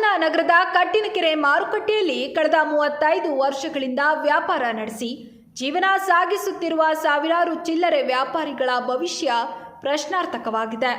ಹಾಸನ ನಗರದ ಕಟ್ಟಿನಕೆರೆ ಮಾರುಕಟ್ಟೆಯಲ್ಲಿ ಕಳೆದ ಮೂವತ್ತೈದು ವರ್ಷಗಳಿಂದ ವ್ಯಾಪಾರ ನಡೆಸಿ, ಜೀವನ ಸಾಗಿಸುತ್ತಿರುವ ಸಾವಿರಾರು ಚಿಲ್ಲರೆ ವ್ಯಾಪಾರಿಗಳ ಭವಿಷ್ಯ ಪ್ರಶ್ನಾರ್ಥಕವಾಗಿದೆ.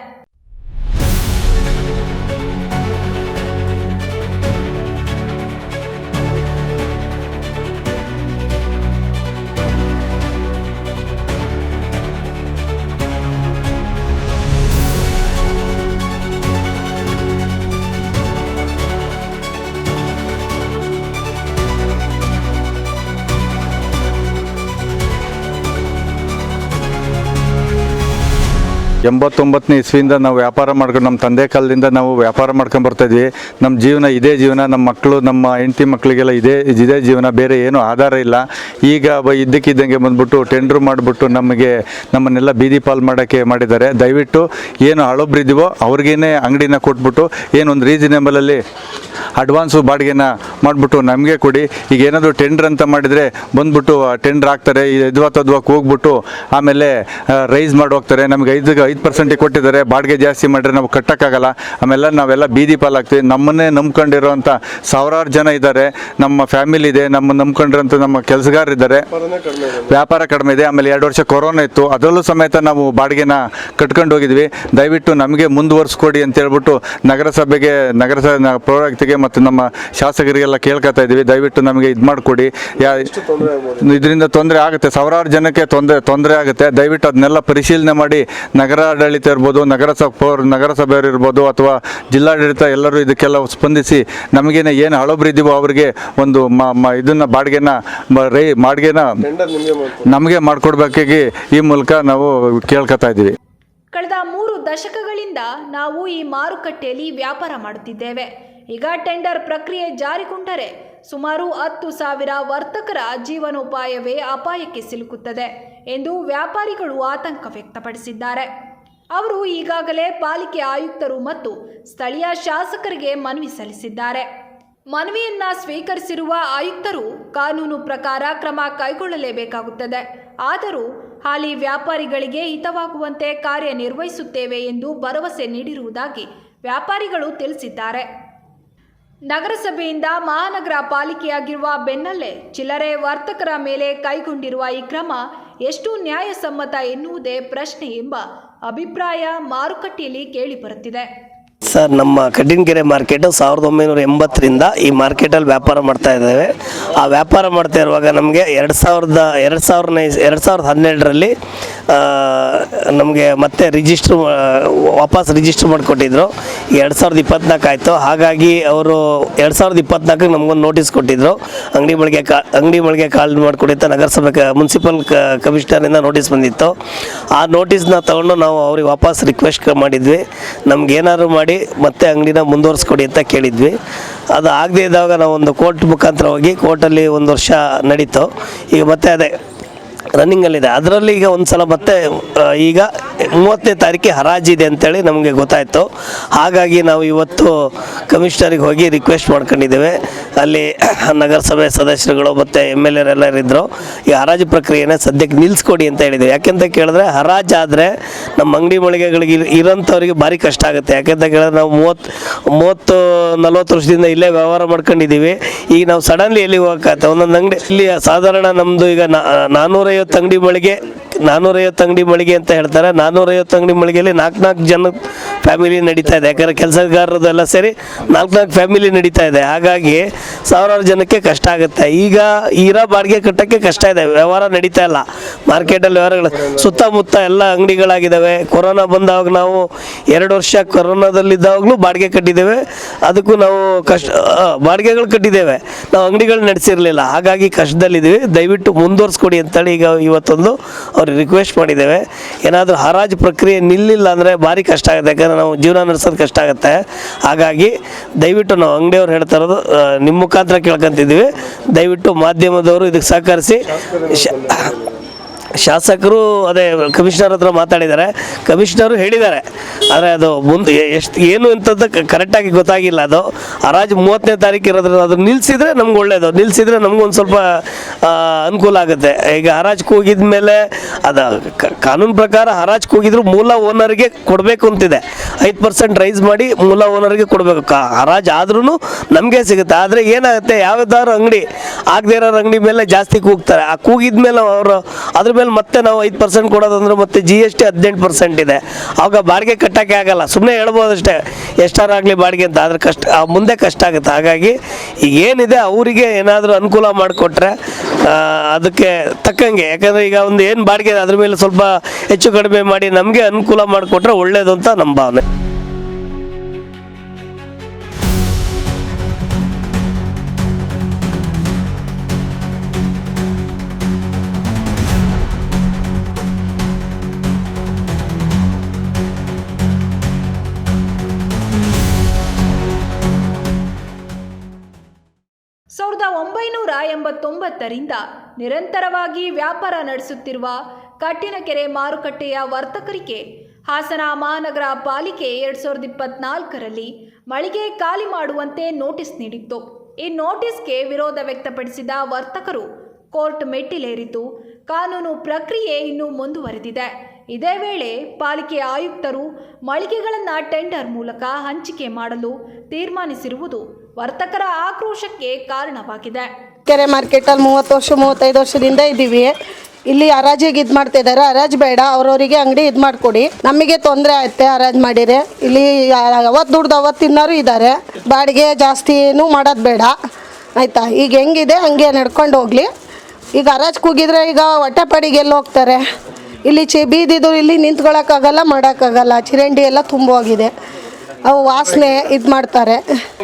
ಎಂಬತ್ತೊಂಬತ್ತನೇ ಇಸ್ವಿಯಿಂದ ನಾವು ವ್ಯಾಪಾರ ಮಾಡ್ಕೊಂಡು ನಮ್ಮ ತಂದೆ ಕಾಲದಿಂದ ನಾವು ವ್ಯಾಪಾರ ಮಾಡ್ಕೊಂಡು ಬರ್ತಾ ಇದ್ವಿ. ನಮ್ಮ ಜೀವನ ಇದೇ ಜೀವನ ನಮ್ಮ ಮಕ್ಕಳು ನಮ್ಮ ಹೆಂಡತಿ ಮಕ್ಕಳಿಗೆಲ್ಲ ಇದೇ ಇದೇ ಜೀವನ, ಬೇರೆ ಏನೂ ಆಧಾರ ಇಲ್ಲ. ಈಗ ಇದ್ದಕ್ಕಿದ್ದಂಗೆ ಬಂದ್ಬಿಟ್ಟು ಟೆಂಡ್ರ್ ಮಾಡಿಬಿಟ್ಟು ನಮಗೆ, ನಮ್ಮನ್ನೆಲ್ಲ ಬೀದಿ ಪಾಲ್ ಮಾಡೋಕ್ಕೆ ಮಾಡಿದ್ದಾರೆ. ದಯವಿಟ್ಟು ಏನು ಹಳಬ್ರಿದ್ದೀವೋ ಅವ್ರಿಗೇನೆ ಅಂಗಡಿನ ಕೊಟ್ಬಿಟ್ಟು, ಏನೊಂದು ರೀಸನೇಬಲಲ್ಲಿ ಅಡ್ವಾನ್ಸು ಬಾಡಿಗೆನ ಮಾಡಿಬಿಟ್ಟು ನಮಗೆ ಕೊಡಿ. ಈಗ ಏನಾದರೂ ಟೆಂಡ್ರ್ ಅಂತ ಮಾಡಿದರೆ ಬಂದ್ಬಿಟ್ಟು ಟೆಂಡ್ರ್ ಹಾಕ್ತಾರೆ ಎದ್ವಾ ತದ್ವಾಕ್ ಹೋಗ್ಬಿಟ್ಟು, ಆಮೇಲೆ ರೈಸ್ ಮಾಡಿ ಹೋಗ್ತಾರೆ. ನಮ್ಗೆ ಐದು ಐದು ಪರ್ಸೆಂಟಿಗೆ ಕೊಟ್ಟಿದ್ದಾರೆ. ಬಾಡಿಗೆ ಜಾಸ್ತಿ ಮಾಡಿದ್ರೆ ನಾವು ಕಟ್ಟೋಕ್ಕಾಗಲ್ಲ. ಆಮೇಲೆ ನಾವೆಲ್ಲ ಬೀದಿ ಪಾಲಾಗ್ತೀವಿ. ನಮ್ಮನ್ನೇ ನಂಬ್ಕೊಂಡಿರೋಂಥ ಸಾವಿರಾರು ಜನ ಇದ್ದಾರೆ. ನಮ್ಮ ಫ್ಯಾಮಿಲಿ ಇದೆ. ನಮ್ಮ ನಂಬ್ಕೊಂಡಿರೋಂಥ ನಮ್ಮ ಕೆಲಸಗಾರರಿದ್ದಾರೆ ವ್ಯಾಪಾರ ಕಡಿಮೆ ಇದೆ. ಆಮೇಲೆ ಎರಡು ವರ್ಷ ಕೊರೋನಾ ಇತ್ತು. ಅದರಲ್ಲೂ ಸಮೇತ ನಾವು ಬಾಡಿಗೆನ ಕಟ್ಕೊಂಡು ಹೋಗಿದ್ವಿ. ದಯವಿಟ್ಟು ನಮಗೆ ಮುಂದುವರ್ಸ್ಕೊಡಿ ಅಂತ ಹೇಳ್ಬಿಟ್ಟು ನಗರಸಭೆಗೆ ನಗರಸಭೆ ನ- ಪೌರಾಯುಕ್ತಿಗೆ ಮತ್ತು ನಮ್ಮ ಶಾಸಕರಿಗೆಲ್ಲ ಕೇಳ್ಕೊತಾ ಇದ್ದೀವಿ. ದಯವಿಟ್ಟು ನಮಗೆ ಇದು ಮಾಡಿಕೊಡಿ. ಯಾ, ಇದರಿಂದ ತೊಂದರೆ ಆಗುತ್ತೆ. ಸಾವಿರಾರು ಜನಕ್ಕೆ ತೊಂದರೆ ತೊಂದರೆ ಆಗುತ್ತೆ. ದಯವಿಟ್ಟು ಅದನ್ನೆಲ್ಲ ಪರಿಶೀಲನೆ ಮಾಡಿ. ನಗರಾಡಳಿತ ಇರ್ಬೋದು, ನಗರಸಭೆ, ನಗರಸಭೆಯವರು ಇರ್ಬೋದು ಅಥವಾ ಜಿಲ್ಲಾಡಳಿತ ಎಲ್ಲರೂ ಇದಕ್ಕೆಲ್ಲ ಸ್ಪಂದಿಸಿ ನಮಗೇನೆ ಏನು ಹಳಬ್ರಿದ್ದೀವೋ ಅವರಿಗೆ ಒಂದು ಮ ಇದನ್ನ ಬಾಡಿಗೆನ ರೈ, ಬಾಡಿಗೆನ ನಮಗೆ ಮಾಡಿಕೊಡ್ಬೇಕಾಗಿ ಈ ಮೂಲಕ ನಾವು ಕೇಳ್ಕೊತಾ ಇದ್ದೀವಿ. ಕಳೆದ ಮೂರು ದಶಕಗಳಿಂದ ನಾವು ಈ ಮಾರುಕಟ್ಟೆಯಲ್ಲಿ ವ್ಯಾಪಾರ ಮಾಡುತ್ತಿದ್ದೇವೆ. ಈಗ ಟೆಂಡರ್ ಪ್ರಕ್ರಿಯೆ ಜಾರಿಗೊಂಡರೆ ಸುಮಾರು ಹತ್ತು ಸಾವಿರ ವರ್ತಕರ ಜೀವನೋಪಾಯವೇ ಅಪಾಯಕ್ಕೆ ಸಿಲುಕುತ್ತದೆ ಎಂದು ವ್ಯಾಪಾರಿಗಳು ಆತಂಕ ವ್ಯಕ್ತಪಡಿಸಿದ್ದಾರೆ. ಅವರು ಈಗಾಗಲೇ ಪಾಲಿಕೆ ಆಯುಕ್ತರು ಮತ್ತು ಸ್ಥಳೀಯ ಶಾಸಕರಿಗೆ ಮನವಿ ಸಲ್ಲಿಸಿದ್ದಾರೆ. ಮನವಿಯನ್ನ ಸ್ವೀಕರಿಸಿರುವ ಆಯುಕ್ತರು ಕಾನೂನು ಪ್ರಕಾರ ಕ್ರಮ ಕೈಗೊಳ್ಳಲೇಬೇಕಾಗುತ್ತದೆ. ಆದರೂ ಹಾಲಿ ವ್ಯಾಪಾರಿಗಳಿಗೆ ಹಿತವಾಗುವಂತೆ ಕಾರ್ಯನಿರ್ವಹಿಸುತ್ತೇವೆ ಎಂದು ಭರವಸೆ ನೀಡಿರುವುದಾಗಿ ವ್ಯಾಪಾರಿಗಳು ತಿಳಿಸಿದ್ದಾರೆ. ನಗರಸಭೆಯಿಂದ ಮಹಾನಗರ ಪಾಲಿಕೆಯಾಗಿರುವ ಬೆನ್ನಲ್ಲೇ ಚಿಲ್ಲರೆ ವರ್ತಕರ ಮೇಲೆ ಕೈಗೊಂಡಿರುವ ಈ ಕ್ರಮ ಎಷ್ಟು ನ್ಯಾಯಸಮ್ಮತ ಎನ್ನುವುದೇ ಪ್ರಶ್ನೆ ಎಂಬ ಅಭಿಪ್ರಾಯ ಮಾರುಕಟ್ಟೆಯಲ್ಲಿ ಕೇಳಿಬರುತ್ತಿದೆ. ಸರ್, ನಮ್ಮ ಕಡ್ಡಿನಕೆರೆ ಮಾರ್ಕೆಟ್ ಸಾವಿರದ ಒಂಬೈನೂರ ಎಂಬತ್ತರಿಂದ ಈ ಮಾರ್ಕೆಟಲ್ಲಿ ವ್ಯಾಪಾರ ಮಾಡ್ತಾ ಇದ್ದೇವೆ. ಆ ವ್ಯಾಪಾರ ಮಾಡ್ತಾ ಇರುವಾಗ ನಮಗೆ ಎರಡು ಸಾವಿರದ ಎರಡು ಸಾವಿರದ ಎರಡು ಸಾವಿರದ ಹನ್ನೆರಡರಲ್ಲಿ ನಮಗೆ ಮತ್ತೆ ರಿಜಿಸ್ಟ್ರ್ ವಾಪಸ್ ರಿಜಿಸ್ಟ್ರ್ ಮಾಡಿಕೊಟ್ಟಿದ್ರು. ಎರಡು ಸಾವಿರದ ಇಪ್ಪತ್ನಾಲ್ಕು ಆಯಿತು. ಹಾಗಾಗಿ ಅವರು ಎರಡು ಸಾವಿರದ ಇಪ್ಪತ್ನಾಲ್ಕಕ್ಕೆ ನಮಗೊಂದು ನೋಟಿಸ್ ಕೊಟ್ಟಿದ್ರು. ಅಂಗಡಿ ಮಳಿಗೆ ಕಾ, ಅಂಗಡಿ ಮಳಿಗೆ ಕಾಲ್ ಮಾಡಿಕೊಟ್ಟಿತ್ತು ನಗರಸಭೆ ಮುನ್ಸಿಪಲ್ ಕಮಿಷನರಿಂದ ನೋಟಿಸ್ ಬಂದಿತ್ತು. ಆ ನೋಟಿಸ್ನ ತಗೊಂಡು ನಾವು ಅವ್ರಿಗೆ ವಾಪಸ್ ರಿಕ್ವೆಸ್ಟ್ ಮಾಡಿದ್ವಿ. ನಮ್ಗೆ ಏನಾದ್ರು ಮಾಡಿ ಮತ್ತೆ ಅಂಗಡಿನ ಮುಂದುವರ್ಸ್ಕೊಡಿ ಅಂತ ಕೇಳಿದ್ವಿ. ಅದು ಆಗದೇ ಇದ್ದಾಗ ನಾವು ಒಂದು ಕೋರ್ಟ್ ಮುಖಾಂತರ ಹೋಗಿ ಕೋರ್ಟಲ್ಲಿ ಒಂದು ವರ್ಷ ನಡೀತು. ಈಗ ಮತ್ತೆ ಅದೇ ರನ್ನಿಂಗಲ್ಲಿದೆ ಅದರಲ್ಲಿ ಈಗ ಒಂದ್ಸಲ ಮತ್ತೆ ಈಗ ಮೂವತ್ತನೇ ತಾರೀಕಿಗೆ ಹರಾಜಿದೆ ಅಂತೇಳಿ ನಮಗೆ ಗೊತ್ತಾಯಿತು. ಹಾಗಾಗಿ ನಾವು ಇವತ್ತು ಕಮಿಷನರಿಗೆ ಹೋಗಿ ರಿಕ್ವೆಸ್ಟ್ ಮಾಡ್ಕೊಂಡಿದ್ದೇವೆ. ಅಲ್ಲಿ ನಗರಸಭೆ ಸದಸ್ಯರುಗಳು ಮತ್ತು ಎಂ ಎಲ್ ಎರೆಲ್ಲರೂ ಇದ್ದರು ಈ ಹರಾಜು ಪ್ರಕ್ರಿಯೆನ ಸದ್ಯಕ್ಕೆ ನಿಲ್ಲಿಸ್ಕೊಡಿ ಅಂತ ಹೇಳಿದ್ರು. ಯಾಕೆಂತ ಕೇಳಿದ್ರೆ ಹರಾಜಾದರೆ ನಮ್ಮ ಅಂಗಡಿ ಮಳಿಗೆಗಳಿಗೆ ಇರ್- ಇರೋಂಥವ್ರಿಗೆ ಭಾರಿ ಕಷ್ಟ ಆಗುತ್ತೆ. ಯಾಕೆಂತ ಕೇಳಿದ್ರೆ ನಾವು ಮೂವತ್ತು ಮೂವತ್ತು, ನಲ್ವತ್ತು ವರ್ಷದಿಂದ ಇಲ್ಲೇ ವ್ಯವಹಾರ ಮಾಡ್ಕೊಂಡಿದ್ದೀವಿ. ಈಗ ನಾವು ಸಡನ್ಲಿ ಎಲ್ಲಿ ಹೋಗಕ್ಕೆ ಒಂದೊಂದು ಅಂಗಡಿ, ಇಲ್ಲಿ ಸಾಧಾರಣ ನಮ್ಮದು ಈಗ ನಾ- ನಾನ್ನೂರೈವತ್ತು ಅಂಗಡಿ ಮಳಿಗೆ ನಾನ್ನೂರೈವತ್ತು ಅಂಗಡಿ ಮಳಿಗೆ ಅಂತ ಹೇಳ್ತಾರೆ. ನಾನ್ನೂರೈವತ್ತು ಅಂಗಡಿ ಮಳಿಗೆಯಲ್ಲಿ ನಾಲ್ಕು ನಾಲ್ಕು ಜನ ಫ್ಯಾಮಿಲಿ ನಡೀತಾ ಇದೆ. ಯಾಕಂದರೆ ಕೆಲಸಗಾರರದೆಲ್ಲ ಸೇರಿ ನಾಲ್ಕು ನಾಲ್ಕು ಫ್ಯಾಮಿಲಿ ನಡೀತಾ ಇದೆ. ಹಾಗಾಗಿ ಸಾವಿರಾರು ಜನಕ್ಕೆ ಕಷ್ಟ ಆಗುತ್ತೆ. ಈಗ ಇರೋ ಬಾಡಿಗೆ ಕಟ್ಟೋಕ್ಕೆ ಕಷ್ಟ ಇದೆ. ವ್ಯವಹಾರ ನಡೀತಾ ಇಲ್ಲ. ಮಾರ್ಕೆಟಲ್ಲಿ ವ್ಯವಹಾರಗಳು ಸುತ್ತಮುತ್ತ ಎಲ್ಲ ಅಂಗಡಿಗಳಾಗಿದ್ದಾವೆ. ಕೊರೋನಾ ಬಂದಾಗ ನಾವು ಎರಡು ವರ್ಷ ಕೊರೋನಾದಲ್ಲಿದ್ದಾಗಲೂ ಬಾಡಿಗೆ ಕಟ್ಟಿದ್ದೇವೆ. ಅದಕ್ಕೂ ನಾವು ಕಷ್ಟ ಬಾಡಿಗೆಗಳು ಕಟ್ಟಿದ್ದೇವೆ. ನಾವು ಅಂಗಡಿಗಳು ನಡೆಸಿರಲಿಲ್ಲ. ಹಾಗಾಗಿ ಕಷ್ಟದಲ್ಲಿದ್ದೀವಿ. ದಯವಿಟ್ಟು ಮುಂದುವರ್ಸ್ಕೊಡಿ ಅಂತೇಳಿ ಈಗ ಇವತ್ತೊಂದು ಅವ್ರಿಗೆ ರಿಕ್ವೆಸ್ಟ್ ಮಾಡಿದ್ದೇವೆ. ಏನಾದರೂ ಹರಾಜು ಪ್ರಕ್ರಿಯೆ ನಿಲ್ಲಿಲ್ಲ ಅಂದರೆ ಭಾರಿ ಕಷ್ಟ ಆಗುತ್ತೆ. ಯಾಕಂದರೆ ನಾವು ಜೀವನ ನಡೆಸೋದು ಕಷ್ಟ ಆಗುತ್ತೆ. ಹಾಗಾಗಿ ದಯವಿಟ್ಟು ನಾವು ಅಂಗಡಿಯವ್ರು ಹೇಳ್ತಾ ಇರೋದು ನಿಮ್ಮ ಮುಖಾಂತರ ಕೇಳ್ಕೊಂತಿದ್ದೀವಿ. ದಯವಿಟ್ಟು ಮಾಧ್ಯಮದವರು ಇದಕ್ಕೆ ಸಹಕರಿಸಿ. ಶಾಸಕರು, ಅದೇ ಕಮಿಷನರ್ ಹತ್ರ ಮಾತಾಡಿದ್ದಾರೆ. ಕಮಿಷನರು ಹೇಳಿದ್ದಾರೆ. ಆದರೆ ಅದು ಮುಂದೆ ಎಷ್ಟು, ಏನು ಅಂತದ್ದು ಕರೆಕ್ಟಾಗಿ ಗೊತ್ತಾಗಿಲ್ಲ ಅದು. ಹರಾಜು ಮೂವತ್ತನೇ ತಾರೀಕು ಇರೋದ್ರಿಂದ ಅದು ನಿಲ್ಲಿಸಿದ್ರೆ ನಮ್ಗೆ ಒಳ್ಳೇದು. ನಿಲ್ಲಿಸಿದ್ರೆ ನಮಗೊಂದು ಸ್ವಲ್ಪ ಅನುಕೂಲ ಆಗುತ್ತೆ. ಈಗ ಹರಾಜು ಕೂಗಿದ ಮೇಲೆ ಅದು ಕಾನೂನು ಪ್ರಕಾರ ಹರಾಜು ಕೂಗಿದ್ರು ಮೂಲ ಓನರ್ಗೆ ಕೊಡಬೇಕು ಅಂತಿದೆ. ಐದು ಪರ್ಸೆಂಟ್ ರೈಸ್ ಮಾಡಿ ಮೂಲ ಓನರ್ಗೆ ಕೊಡಬೇಕು. ಹರಾಜು ಆದ್ರೂ ನಮಗೆ ಸಿಗುತ್ತೆ. ಆದರೆ ಏನಾಗುತ್ತೆ, ಯಾವ್ದಾದ್ರು ಅಂಗಡಿ, ಆಗದೇ ಇರೋ ಅಂಗಡಿ ಮೇಲೆ ಜಾಸ್ತಿ ಕೂಗ್ತಾರೆ. ಆ ಕೂಗಿದ ಮೇಲೆ ಅವರು ಅದ್ರ ಮೇಲೆ ಮತ್ತೆ ನಾವು ಐದು ಪರ್ಸೆಂಟ್ ಕೊಡೋದಂದ್ರೆ ಮತ್ತೆ ಜಿ ಎಸ್ ಟಿ ಹದಿನೆಂಟು ಪರ್ಸೆಂಟ್ ಇದೆ. ಆವಾಗ ಬಾಡಿಗೆ ಕಟ್ಟೋಕ್ಕೆ ಆಗಲ್ಲ. ಸುಮ್ಮನೆ ಹೇಳ್ಬೋದು ಅಷ್ಟೇ ಎಷ್ಟಾರಾಗಲಿ ಬಾಡಿಗೆ ಅಂತ, ಆದರೆ ಕಷ್ಟ ಮುಂದೆ ಕಷ್ಟ ಆಗುತ್ತೆ. ಹಾಗಾಗಿ ಈಗ ಏನಿದೆ, ಅವರಿಗೆ ಏನಾದರೂ ಅನುಕೂಲ ಮಾಡಿಕೊಟ್ರೆ ಅದಕ್ಕೆ ತಕ್ಕಂಗೆ. ಯಾಕಂದರೆ ಈಗ ಒಂದು ಏನು ಬಾಡಿಗೆ ಅದ್ರ ಮೇಲೆ ಸ್ವಲ್ಪ ಹೆಚ್ಚು ಕಡಿಮೆ ಮಾಡಿ ನಮಗೆ ಅನುಕೂಲ ಮಾಡಿಕೊಟ್ರೆ ಒಳ್ಳೇದು ಅಂತ ನಮ್ಮ ಭಾವನೆ. ಎಂಬತ್ತೊಂಬತ್ತರಿಂದ ನಿರಂತರವಾಗಿ ವ್ಯಾಪಾರ ನಡೆಸುತ್ತಿರುವ ಕಟ್ಟಿನಕೆರೆ ಮಾರುಕಟ್ಟೆಯ ವರ್ತಕರಿಗೆ ಹಾಸನ ಮಹಾನಗರ ಪಾಲಿಕೆ ಎರಡು ಸಾವಿರದ ಇಪ್ಪತ್ನಾಲ್ಕರಲ್ಲಿ ಮಳಿಗೆ ಖಾಲಿ ಮಾಡುವಂತೆ ನೋಟಿಸ್ ನೀಡಿತ್ತು. ಈ ನೋಟಿಸ್ಗೆ ವಿರೋಧ ವ್ಯಕ್ತಪಡಿಸಿದ ವರ್ತಕರು ಕೋರ್ಟ್ ಮೆಟ್ಟಿಲೇರಿತು ಕಾನೂನು ಪ್ರಕ್ರಿಯೆ ಇನ್ನೂ ಮುಂದುವರೆದಿದೆ. ಇದೇ ವೇಳೆ ಪಾಲಿಕೆ ಆಯುಕ್ತರು ಮಳಿಗೆಗಳನ್ನು ಟೆಂಡರ್ ಮೂಲಕ ಹಂಚಿಕೆ ಮಾಡಲು ತೀರ್ಮಾನಿಸಿರುವುದು ವರ್ತಕರ ಆಕ್ರೋಶಕ್ಕೆ ಕಾರಣವಾಗಿದೆ. ಕೆರೆ ಮಾರ್ಕೆಟಲ್ಲಿ ಮೂವತ್ತು ವರ್ಷ, ಮೂವತ್ತೈದು ವರ್ಷದಿಂದ ಇದ್ದೀವಿ ಇಲ್ಲಿ ಹರಾಜಿಗೆ ಇದು ಮಾಡ್ತಾ ಇದ್ದಾರೆ. ಹರಾಜು ಬೇಡ, ಅವ್ರವರಿಗೆ ಅಂಗಡಿ ಇದು ಮಾಡಿಕೊಡಿ. ನಮಗೆ ತೊಂದರೆ ಆಯ್ತೆ ಹರಾಜು ಮಾಡಿರೆ ಇಲ್ಲಿ ಅವತ್ತು ದುಡ್ದು ಅವತ್ತು ತಿನ್ನೋರು ಇದ್ದಾರೆ. ಬಾಡಿಗೆ ಜಾಸ್ತಿ ಏನು ಮಾಡೋದು ಬೇಡ. ಆಯಿತಾ? ಈಗ ಹೆಂಗಿದೆ? ಹಂಗೆ ನಡ್ಕೊಂಡು ಹೋಗಲಿ. ಈಗ ಹರಾಜು ಕೂಗಿದ್ರೆ ಈಗ ಹೊಟ್ಟೆಪಾಡಿಗೆ ಎಲ್ಲಿ ಹೋಗ್ತಾರೆ? ಇಲ್ಲಿ ಚಿ ಬೀದಿದು ಇಲ್ಲಿ ನಿಂತ್ಕೊಳ್ಳೋಕ್ಕಾಗಲ್ಲ ಮಾಡೋಕ್ಕಾಗಲ್ಲ. ಚಿರಂಡಿ ಎಲ್ಲ ತುಂಬ ಹೋಗಿದೆ. ಅವು ವಾಸನೆ ಇದು ಮಾಡ್ತಾರೆ.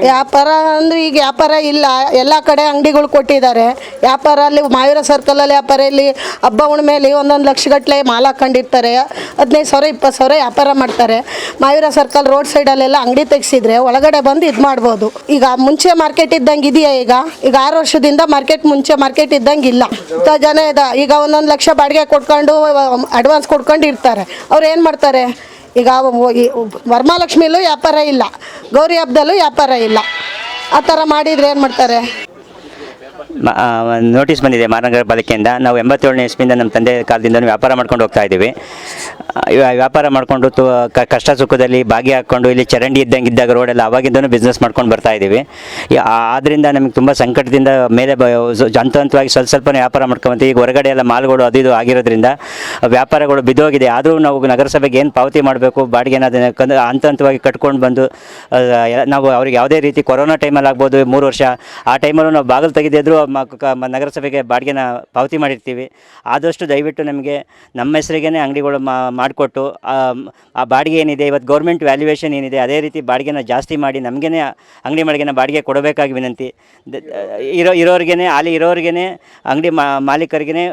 ವ್ಯಾಪಾರ ಅಂದ್ರೆ ಈಗ ವ್ಯಾಪಾರ ಇಲ್ಲ. ಎಲ್ಲ ಕಡೆ ಅಂಗಡಿಗಳು ಕೊಟ್ಟಿದ್ದಾರೆ. ವ್ಯಾಪಾರ ಅಲ್ಲಿ ಮಾಯೂರ ಸರ್ಕಲಲ್ಲಿ ವ್ಯಾಪಾರ ಇಲ್ಲಿ ಹಬ್ಬ ಹುಣ್ಮೇಲಿ ಒಂದೊಂದು ಲಕ್ಷಗಟ್ಟಲೆ ಮಾಲ್ ಹಾಕೊಂಡಿರ್ತಾರೆ. ಹದಿನೈದು ಸಾವಿರ, ಇಪ್ಪತ್ತು ಸಾವಿರ ವ್ಯಾಪಾರ ಮಾಡ್ತಾರೆ. ಮಾಯೂರ ಸರ್ಕಲ್ ರೋಡ್ ಸೈಡಲ್ಲೆಲ್ಲ ಅಂಗಡಿ ತೆಗೆಸಿದ್ರೆ ಒಳಗಡೆ ಬಂದು ಇದು ಮಾಡ್ಬೋದು. ಈಗ ಮುಂಚೆ ಮಾರ್ಕೆಟ್ ಇದ್ದಂಗೆ ಇದೆಯಾ ಈಗ? ಈಗ ಆರು ವರ್ಷದಿಂದ ಮಾರ್ಕೆಟ್ ಮುಂಚೆ ಮಾರ್ಕೆಟ್ ಇದ್ದಂಗೆ ಇಲ್ಲ. ಜನ ಇದೆ. ಈಗ ಒಂದೊಂದು ಲಕ್ಷ ಬಾಡಿಗೆ ಕೊಟ್ಕೊಂಡು ಅಡ್ವಾನ್ಸ್ ಕೊಡ್ಕೊಂಡು ಇರ್ತಾರೆ ಅವ್ರು ಏನು ಮಾಡ್ತಾರೆ? ಈಗ ವರಮಹಾಲಕ್ಷ್ಮಿಲೂ ವ್ಯಾಪಾರ ಇಲ್ಲ ಗೌರಿ ಹಬ್ಬದಲ್ಲೂ ವ್ಯಾಪಾರ ಇಲ್ಲ. ಆ ಥರ ಮಾಡಿದರೆ ಏನು ಮಾಡ್ತಾರೆ? ನೋಟಿಸ್ ಬಂದಿದೆ ಮಹಾನಗರ ಪಾಲಿಕೆಯಿಂದ. ನಾವು ಎಂಬತ್ತೇಳನೇ ಇಸ್ವಿಯಿಂದ ನಮ್ಮ ತಂದೆ ಕಾಲದಿಂದ ವ್ಯಾಪಾರ ಮಾಡ್ಕೊಂಡು ಹೋಗ್ತಾ ಇದ್ದೀವಿ. ವ್ಯಾಪಾರ ಮಾಡಿಕೊಂಡು ತು ಕಷ್ಟ ಸುಖದಲ್ಲಿ ಭಾಗಿಯಾಕೊಂಡು ಇಲ್ಲಿ ಚರಂಡಿ ಇದ್ದಂಗೆ ಇದ್ದಾಗ ರೋಡೆಲ್ಲ ಅವಾಗಿಂದನೂ ಬಿಸ್ನೆಸ್ ಮಾಡ್ಕೊಂಡು ಬರ್ತಾ ಇದ್ದೀವಿ. ಆದ್ದರಿಂದ ನಮಗೆ ತುಂಬ ಸಂಕಟದಿಂದ ಮೇಲೆ ಹಂತ ಹಂತವಾಗಿ ಸ್ವಲ್ಪ ಸ್ವಲ್ಪನೇ ವ್ಯಾಪಾರ ಮಾಡ್ಕೊಂಬಂತ ಈಗ ಹೊರಗಡೆ ಎಲ್ಲ ಮಾಲ್ಗಳು ಅದು ಇದು ಆಗಿರೋದ್ರಿಂದ ವ್ಯಾಪಾರಗಳು ಬಿದ್ದೋಗಿದೆ. ಆದರೂ ನಾವು ನಗರಸಭೆಗೆ ಏನು ಪಾವತಿ ಮಾಡಬೇಕು, ಬಾಡಿಗೆನ ಅದನ್ನ ಹಂತ ಹಂತವಾಗಿ ಕಟ್ಕೊಂಡು ಬಂದು ನಾವು ಅವ್ರಿಗೆ ಯಾವುದೇ ರೀತಿ ಕೊರೋನಾ ಟೈಮಲ್ಲಿ ಆಗ್ಬೋದು, ಮೂರು ವರ್ಷ, ಆ ಟೈಮಲ್ಲೂ ನಾವು ಬಾಗಿಲು ತೆಗೆದಿದ್ರು ನಗರಸಭೆಗೆ ಬಾಡಿಗೆನ ಪಾವತಿ ಮಾಡಿರ್ತೀವಿ. ಆದಷ್ಟು ದಯವಿಟ್ಟು ನಮಗೆ ನಮ್ಮ ಹೆಸರಿಗೇ ಅಂಗಡಿಗಳು ಮಾಡಿಕೊಟ್ಟು, ಆ ಬಾಡಿಗೆ ಏನಿದೆ ಇವತ್ತು ಗೌರ್ಮೆಂಟ್ ವ್ಯಾಲ್ಯೂಯೇಷನ್ ಏನಿದೆ, ಅದೇ ರೀತಿ ಬಾಡಿಗೆನ ಜಾಸ್ತಿ ಮಾಡಿ ನಮಗೇ ಅಂಗಡಿ ಮಳಿಗೆನ ಬಾಡಿಗೆ ಕೊಡಬೇಕಾಗಿ ವಿನಂತಿ. ಇರೋ ಇರೋರಿಗೇ ಅಲ್ಲಿ ಇರೋರಿಗೇ ಅಂಗಡಿ ಮಾಲೀಕರಿಗೇ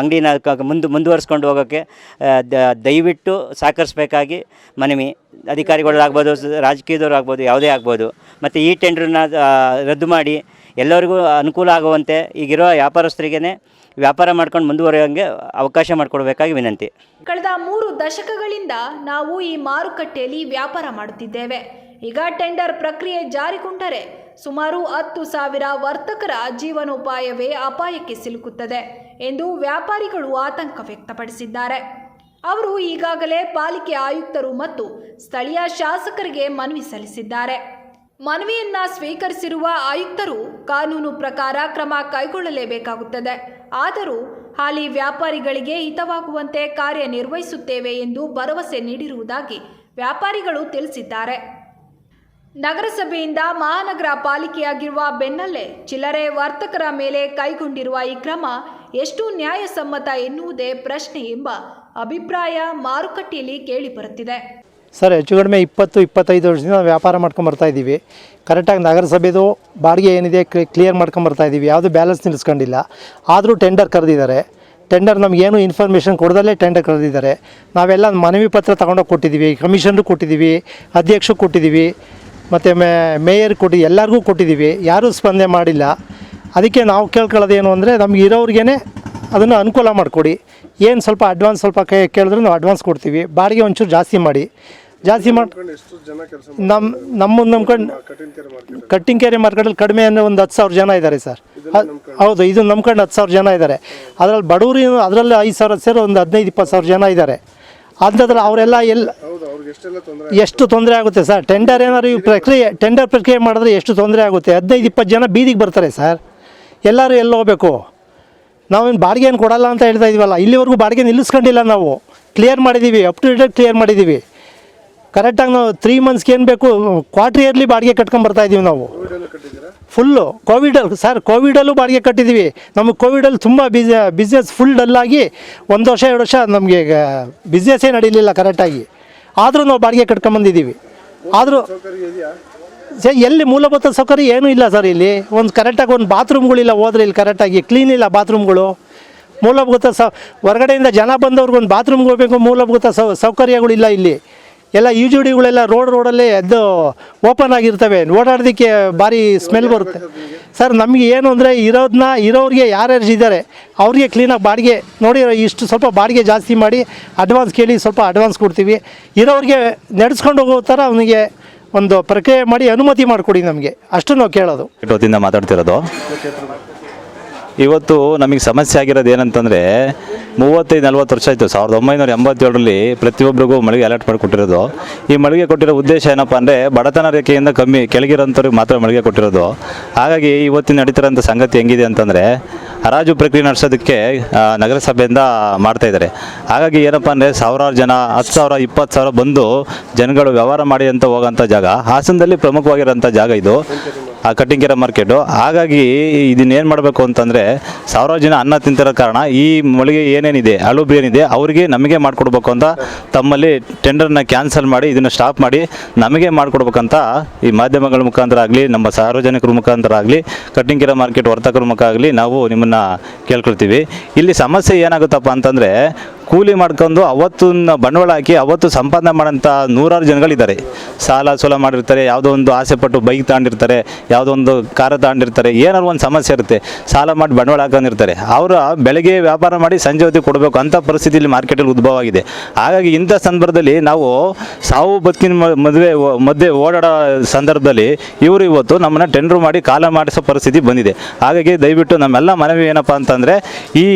ಅಂಗಡಿನ ಮುಂದೆ, ಮುಂದುವರಿಸ್ಕೊಂಡು ಹೋಗೋಕ್ಕೆ ದಯವಿಟ್ಟು ಸಹಕರಿಸಬೇಕಾಗಿ ಮನವಿ. ಅಧಿಕಾರಿಗಳಾಗ್ಬೋದು ರಾಜಕೀಯದವ್ರು ಆಗ್ಬೋದು ಯಾವುದೇ ಆಗ್ಬೋದು. ಮತ್ತು ಈ ಟೆಂಡ್ರನ್ನ ರದ್ದು ಮಾಡಿ ಎಲ್ಲರಿಗೂ ಅನುಕೂಲ ಆಗುವಂತೆ ಈಗಿರೋ ವ್ಯಾಪಾರಸ್ಥರಿಗೇ ವ್ಯಾಪಾರ ಮಾಡ್ಕೊಂಡು ಮುಂದುವರಿಯೋಂಗೆ ಅವಕಾಶ ಮಾಡಿಕೊಡ್ಬೇಕಾಗಿ ವಿನಂತಿ. ಕಳೆದ ಮೂರು ದಶಕಗಳಿಂದ ನಾವು ಈ ಮಾರುಕಟ್ಟೆಯಲ್ಲಿ ವ್ಯಾಪಾರ ಮಾಡುತ್ತಿದ್ದೇವೆ. ಈಗ ಟೆಂಡರ್ ಪ್ರಕ್ರಿಯೆ ಜಾರಿಗೊಂಡರೆ ಸುಮಾರು ಹತ್ತು ಸಾವಿರ ವರ್ತಕರ ಜೀವನೋಪಾಯವೇ ಅಪಾಯಕ್ಕೆ ಸಿಲುಕುತ್ತದೆ ಎಂದು ವ್ಯಾಪಾರಿಗಳು ಆತಂಕ ವ್ಯಕ್ತಪಡಿಸಿದ್ದಾರೆ. ಅವರು ಈಗಾಗಲೇ ಪಾಲಿಕೆ ಆಯುಕ್ತರು ಮತ್ತು ಸ್ಥಳೀಯ ಶಾಸಕರಿಗೆ ಮನವಿ ಸಲ್ಲಿಸಿದ್ದಾರೆ. ಮನವಿಯನ್ನ ಸ್ವೀಕರಿಸಿರುವ ಆಯುಕ್ತರು ಕಾನೂನು ಪ್ರಕಾರ ಕ್ರಮ ಕೈಗೊಳ್ಳಲೇಬೇಕಾಗುತ್ತದೆ. ಆದರೂ ಹಾಲಿ ವ್ಯಾಪಾರಿಗಳಿಗೆ ಹಿತವಾಗುವಂತೆ ಕಾರ್ಯನಿರ್ವಹಿಸುತ್ತೇವೆ ಎಂದು ಭರವಸೆ ನೀಡಿರುವುದಾಗಿ ವ್ಯಾಪಾರಿಗಳು ತಿಳಿಸಿದ್ದಾರೆ. ನಗರಸಭೆಯಿಂದ ಮಹಾನಗರ ಪಾಲಿಕೆಯಾಗಿರುವ ಬೆನ್ನಲ್ಲೇ ಚಿಲ್ಲರೆ ವರ್ತಕರ ಮೇಲೆ ಕೈಗೊಂಡಿರುವ ಈ ಕ್ರಮ ಎಷ್ಟು ನ್ಯಾಯಸಮ್ಮತ ಎನ್ನುವುದೇ ಪ್ರಶ್ನೆ ಎಂಬ ಅಭಿಪ್ರಾಯ ಮಾರುಕಟ್ಟೆಯಲ್ಲಿ ಕೇಳಿಬರುತ್ತಿದೆ. ಸರ್, ಹೆಚ್ಚು ಕಡಿಮೆ ಇಪ್ಪತ್ತು, ಇಪ್ಪತ್ತೈದು ವರ್ಷದಿಂದ ವ್ಯಾಪಾರ ಮಾಡ್ಕೊಂಡು ಬರ್ತಾ ಇದ್ದೀವಿ. ಕರೆಕ್ಟಾಗಿ ನಗರಸಭೆದು ಬಾಡಿಗೆ ಏನಿದೆ ಕ್ಲಿಯರ್ ಮಾಡ್ಕೊಂಡು ಬರ್ತಾ ಇದ್ದೀವಿ. ಯಾವುದು ಬ್ಯಾಲೆನ್ಸ್ ನಿಲ್ಲಿಸ್ಕೊಂಡಿಲ್ಲ ಆದರೂ ಟೆಂಡರ್ ಕರೆದಿದ್ದಾರೆ. ಟೆಂಡರ್ ನಮಗೇನು ಇನ್ಫಾರ್ಮೇಷನ್ ಕೊಡದಲ್ಲೇ ಟೆಂಡರ್ ಕರೆದಿದ್ದಾರೆ. ನಾವೆಲ್ಲ ಮನವಿ ಪತ್ರ ತಗೊಂಡೋಗಿ ಕೊಟ್ಟಿದ್ದೀವಿ ಕಮಿಷನ್ರು ಕೊಟ್ಟಿದ್ದೀವಿ, ಅಧ್ಯಕ್ಷರು ಕೊಟ್ಟಿದ್ದೀವಿ, ಮತ್ತು ಮೇ, ಮೇಯರ್ ಕೊಟ್ಟು, ಎಲ್ಲರಿಗೂ ಕೊಟ್ಟಿದ್ದೀವಿ. ಯಾರೂ ಸ್ಪಂದನೆ ಮಾಡಿಲ್ಲ. ಅದಕ್ಕೆ ನಾವು ಕೇಳ್ಕೊಳ್ಳೋದೇನು ಅಂದರೆ, ನಮ್ಗೆ ಇರೋರಿಗೇ ಅದನ್ನು ಅನುಕೂಲ ಮಾಡಿಕೊಡಿ. ಏನು ಸ್ವಲ್ಪ ಅಡ್ವಾನ್ಸ್ ಸ್ವಲ್ಪ ಕೇಳಿದ್ರೆ ನಾವು ಅಡ್ವಾನ್ಸ್ ಕೊಡ್ತೀವಿ. ಬಾಡಿಗೆ ಒಂಚೂರು ಜಾಸ್ತಿ ಮಾಡಿ. ಜಾಸ್ತಿ ಮಾಡಿ ನಮ್ಮ ನಮ್ಮನ್ನು ನಂಬ್ಕೊಂಡು ಕಟ್ಟಿಂಗ್ ಕೆರೆ ಮಾರ್ಕೆಟಲ್ಲಿ ಕಡಿಮೆ ಅಂದರೆ ಒಂದು ಹತ್ತು ಸಾವಿರ ಜನ ಇದ್ದಾರೆ ಸರ್. ಹೌದು ಇದು ನಂಬ್ಕೊಂಡು ಹತ್ತು ಸಾವಿರ ಜನ ಇದ್ದಾರೆ ಅದರಲ್ಲಿ ಬಡವರು ಅದರಲ್ಲಿ ಐದು ಸಾವಿರ ಸೇರಿ ಒಂದು ಹದಿನೈದು ಇಪ್ಪತ್ತು ಸಾವಿರ ಜನ ಇದ್ದಾರೆ ಅಂಥದ್ರಲ್ಲಿ ಅವರೆಲ್ಲ ಎಲ್ಲ ಎಷ್ಟು ತೊಂದರೆ ಆಗುತ್ತೆ ಸರ್? ಟೆಂಡರ್ ಏನಾದ್ರು ಈ ಪ್ರಕ್ರಿಯೆ ಟೆಂಡರ್ ಪ್ರಕ್ರಿಯೆ ಮಾಡಿದ್ರೆ ಎಷ್ಟು ತೊಂದರೆ ಆಗುತ್ತೆ? ಹದಿನೈದು ಇಪ್ಪತ್ತು ಜನ ಬೀದಿಗೆ ಬರ್ತಾರೆ ಸರ್. ಎಲ್ಲರೂ ಎಲ್ಲಿ ಹೋಗ್ಬೇಕು? ನಾವೇನು ಬಾಡಿಗೆ ಏನು ಕೊಡಲ್ಲ ಅಂತ ಹೇಳ್ತಾ ಇದೀವಲ್ಲ ಇಲ್ಲಿವರೆಗೂ ಬಾಡಿಗೆ ನಿಲ್ಲಿಸ್ಕೊಂಡಿಲ್ಲ ನಾವು. ಕ್ಲಿಯರ್ ಮಾಡಿದ್ದೀವಿ ಅಪ್ ಟು ಡೇಟ್ ಕ್ಲಿಯರ್ ಮಾಡಿದ್ದೀವಿ ಕರೆಕ್ಟಾಗಿ ನಾವು ತ್ರೀ ಮಂತ್ಸ್ಗೆ ಏನು ಬೇಕು ಕ್ವಾರ್ಟರ್ ಇಯರ್ಲಿ ಬಾಡಿಗೆ ಕಟ್ಕೊಂಡು ಬರ್ತಾ ಇದ್ದೀವಿ ನಾವು. ಫುಲ್ಲು ಕೋವಿಡಲ್ಲಿ ಸರ್ ಕೋವಿಡಲ್ಲೂ ಬಾಡಿಗೆ ಕಟ್ಟಿದ್ದೀವಿ ನಮಗೆ ಕೋವಿಡಲ್ಲಿ ತುಂಬ ಬಿಸಿ ಬಿಸ್ನೆಸ್ ಫುಲ್ ಡಲ್ಲಾಗಿ ಒಂದು ವರ್ಷ, ಎರಡು ವರ್ಷ ನಮಗೆ ಬಿಸ್ನೆಸ್ಸೇ ನಡೀಲಿಲ್ಲ ಕರೆಕ್ಟಾಗಿ ಆದರೂ ನಾವು ಬಾಡಿಗೆ ಕಟ್ಕೊಂಬಂದಿದ್ದೀವಿ ಆದರೂ ಸರ್ ಎಲ್ಲಿ ಮೂಲಭೂತ ಸೌಕರ್ಯ ಏನೂ ಇಲ್ಲ ಸರ್ ಇಲ್ಲಿ. ಒಂದು ಕರೆಕ್ಟಾಗಿ ಒಂದು ಬಾತ್ರೂಮ್ಗಳಿಲ್ಲ ಹೋದ್ರೆ ಇಲ್ಲಿ ಕರೆಕ್ಟಾಗಿ ಕ್ಲೀನ್ ಇಲ್ಲ ಬಾತ್ರೂಮ್ಗಳು ಮೂಲಭೂತ ಸ, ಹೊರಗಡೆಯಿಂದ ಜನ ಬಂದವ್ರಿಗೊಂದು ಬಾತ್ರೂಮ್ಗೆ ಹೋಗ್ಬೇಕು ಮೂಲಭೂತ ಸೌ ಸೌಕರ್ಯಗಳಿಲ್ಲ ಇಲ್ಲಿ. ಎಲ್ಲ ಯು ಜಿ ಡಿಗಳೆಲ್ಲ ರೋಡ್ ರೋಡಲ್ಲೇ ಅದು ಓಪನ್ ಆಗಿರ್ತವೆ. ಓಡಾಡೋದಕ್ಕೆ ಭಾರಿ ಸ್ಮೆಲ್ ಬರುತ್ತೆ. ಸರ್ ನಮಗೆ ಏನು ಅಂದರೆ ಇರೋದನ್ನ ಇರೋರಿಗೆ ಯಾರ್ಯಾರು ಇದ್ದಾರೆ, ಅವ್ರಿಗೆ ಕ್ಲೀನಾಗಿ ಬಾಡಿಗೆ ನೋಡಿ, ಇಷ್ಟು ಸ್ವಲ್ಪ ಬಾಡಿಗೆ ಜಾಸ್ತಿ ಮಾಡಿ ಅಡ್ವಾನ್ಸ್ ಕೇಳಿ ಸ್ವಲ್ಪ ಅಡ್ವಾನ್ಸ್ ಕೊಡ್ತೀವಿ. ಇರೋರಿಗೆ ನಡೆಸ್ಕೊಂಡು ಹೋಗೋ ಥರ ಅವನಿಗೆ ಒಂದು ಪ್ರಕ್ರಿಯೆ ಮಾಡಿ ಅನುಮತಿ ಮಾಡಿಕೊಡಿ ನಮಗೆ. ಅಷ್ಟು ನಾವು ಕೇಳೋದು. ಮಾತಾಡ್ತಿರೋದು. ಇವತ್ತು ನಮಗೆ ಸಮಸ್ಯೆ ಆಗಿರೋದು ಏನಂತಂದರೆ ಮೂವತ್ತೈದು, ನಲ್ವತ್ತು ವರ್ಷ ಆಯಿತು. ಸಾವಿರದ ಒಂಬೈನೂರ ಎಂಬತ್ತೇಳರಲ್ಲಿ ಪ್ರತಿಯೊಬ್ಬರಿಗೂ ಮಳಿಗೆ ಅಲರ್ಟ್ ಮಾಡಿಕೊಟ್ಟಿರೋದು. ಈ ಮಳಿಗೆ ಕೊಟ್ಟಿರೋ ಉದ್ದೇಶ ಏನಪ್ಪ ಅಂದರೆ ಬಡತನ ರೇಖೆಯಿಂದ ಕಮ್ಮಿ, ಕೆಳಗಿರೋಂಥವ್ರಿಗೆ ಮಾತ್ರ ಮಳಿಗೆ ಕೊಟ್ಟಿರೋದು. ಹಾಗಾಗಿ ಇವತ್ತಿನ ನಡೀತಿರೋಂಥ ಸಂಗತಿ ಹೆಂಗಿದೆ ಅಂತಂದರೆ ಹರಾಜು ಪ್ರಕ್ರಿಯೆ ನಡೆಸೋದಕ್ಕೆ ನಗರಸಭೆಯಿಂದ ಮಾಡ್ತಾ ಇದ್ದಾರೆ. ಹಾಗಾಗಿ ಏನಪ್ಪ ಅಂದರೆ ಸಾವಿರಾರು ಜನ, ಹತ್ತು ಸಾವಿರ, ಇಪ್ಪತ್ತು ಸಾವಿರ ಬಂದು ಜನಗಳು ವ್ಯವಹಾರ ಮಾಡಿ ಅಂತ ಹೋಗೋಂಥ ಜಾಗ, ಹಾಸನದಲ್ಲಿ ಪ್ರಮುಖವಾಗಿರೋಂಥ ಜಾಗ ಇದು, ಆ, ಕಟ್ಟಿಂಗೆರೆ ಮಾರ್ಕೆಟು ಹಾಗಾಗಿ ಇದನ್ನೇನು ಮಾಡಬೇಕು ಅಂತಂದರೆ ಸಾವಿರಾರು ಜನ ಅನ್ನ ತಿಂತಿರೋ ಕಾರಣ ಈ ಮಳಿಗೆ ಏನೇನಿದೆ, ಅಳುಬು ಏನಿದೆ, ಅವರಿಗೆ ನಮಗೆ ಮಾಡಿಕೊಡ್ಬೇಕು ಅಂತ ತಮ್ಮಲ್ಲಿ ಟೆಂಡರ್ನ ಕ್ಯಾನ್ಸಲ್ ಮಾಡಿ ಇದನ್ನು ಸ್ಟಾಪ್ ಮಾಡಿ ನಮಗೆ ಮಾಡಿಕೊಡ್ಬೇಕಂತ ಈ ಮಾಧ್ಯಮಗಳ ಮುಖಾಂತರ ಆಗಲಿ ನಮ್ಮ ಸಾರ್ವಜನಿಕರ ಮುಖಾಂತರ ಆಗಲಿ ಕಟ್ಟಿಂಗೆರೆ ಮಾರ್ಕೆಟ್ ವರ್ತಕರ ಮುಖ ಆಗಲಿ ನಾವು ನಿಮ್ಮನ್ನು ಕೇಳ್ಕೊಳ್ತೀವಿ. ಇಲ್ಲಿ ಸಮಸ್ಯೆ ಏನಾಗುತ್ತಪ್ಪ ಅಂತಂದರೆ ಕೂಲಿ ಮಾಡ್ಕೊಂಡು ಅವತ್ತು ಬಂಡವಾಳ ಹಾಕಿ ಅವತ್ತು ಸಂಪಾದನೆ ಮಾಡೋಂಥ ನೂರಾರು ಜನಗಳಿದ್ದಾರೆ. ಸಾಲ ಸೂಲ ಮಾಡಿರ್ತಾರೆ, ಯಾವುದೋ ಒಂದು ಆಸೆ ಪಟ್ಟು ಬೈಕ್ ತಗೊಂಡಿರ್ತಾರೆ, ಯಾವುದೋ ಒಂದು ಕಾರ ತಗೊಂಡಿರ್ತಾರೆ, ಏನಾದ್ರು ಒಂದು ಸಮಸ್ಯೆ ಇರುತ್ತೆ, ಸಾಲ ಮಾಡಿ ಬಂಡವಾಳ ಹಾಕೊಂಡಿರ್ತಾರೆ. ಅವರು ಬೆಳಗ್ಗೆ ವ್ಯಾಪಾರ ಮಾಡಿ ಸಂಜೆ ಹೊತ್ತಿಗೆ ಕೊಡಬೇಕು ಅಂಥ ಪರಿಸ್ಥಿತಿ ಇಲ್ಲಿ ಮಾರ್ಕೆಟಲ್ಲಿ ಉದ್ಭವ ಆಗಿದೆ ಹಾಗಾಗಿ ಇಂಥ ಸಂದರ್ಭದಲ್ಲಿ ನಾವು ಸಾವು ಬದುಕಿನ ಮದುವೆ ಮಧ್ಯೆ ಓಡಾಡೋ ಸಂದರ್ಭದಲ್ಲಿ ಇವರು ಇವತ್ತು ನಮ್ಮನ್ನು ಟೆಂಡ್ರು ಮಾಡಿ ಕಾಲ ಮಾಡಿಸೋ ಪರಿಸ್ಥಿತಿ ಬಂದಿದೆ. ಹಾಗಾಗಿ ದಯವಿಟ್ಟು ನಮ್ಮೆಲ್ಲ ಮನವಿ ಏನಪ್ಪ ಅಂತಂದರೆ ಈ